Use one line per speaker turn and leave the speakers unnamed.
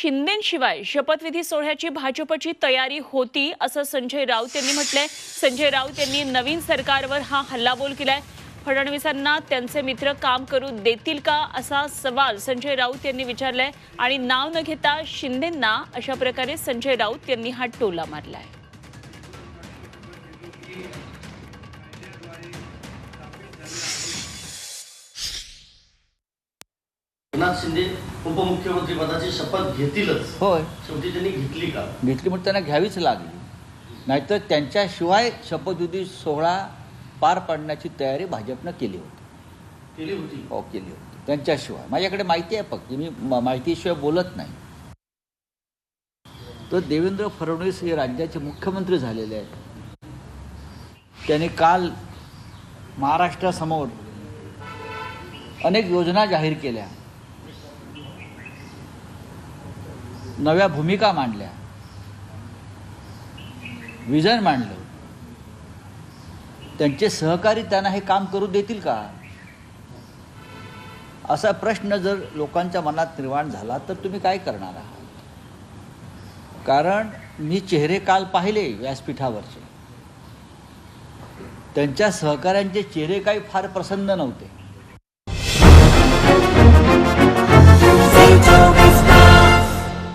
शिंदेशिवाय शपथविधी सोहळ्याची भाजपची तयारी होती असं संजय राऊत यांनी म्हटलंय. संजय राऊत यांनी नवीन सरकारवर हा हल्लाबोल केलाय. फडणवीसांना त्यांचे मित्र काम करू देतील का असा सवाल संजय राऊत यांनी विचारलाय आणि नाव न घेता शिंदेंना अशा प्रकारे संजय राऊत यांनी हा टोला मारलाय.
एकनाथ शिंदे उपमुख्यमंत्री पदाची शपथ घेतीलच.
होय.
शेवटी त्यांनी घेतली का?
घेतली म्हणून त्यांना घ्यावीच लागली. नाहीतर त्यांच्याशिवाय शपथविधी सोहळा पार पाडण्याची तयारी भाजपनं केली होती.
केली होती.
हो केली होती. त्यांच्याशिवाय. माझ्याकडे माहिती आहे फक्त. मी म- माहितीशिवाय बोलत नाही. तर देवेंद्र फडणवीस हे राज्याचे मुख्यमंत्री झालेले आहेत. त्यांनी काल महाराष्ट्रासमोर अनेक योजना जाहीर केल्या. नव्या भूमिका मांडल्या. विजन मांडलं. त्यांचे सहकारी त्यांना हे काम करू देतील का? असा प्रश्न जर लोकांच्या मनात निर्माण झाला तर तुम्ही काय करणार आहात? कारण मी चेहरे काल पाहिले व्यासपीठावरचे. त्यांच्या सहकाऱ्यांचे चेहरे काही फार प्रसन्न नव्हते.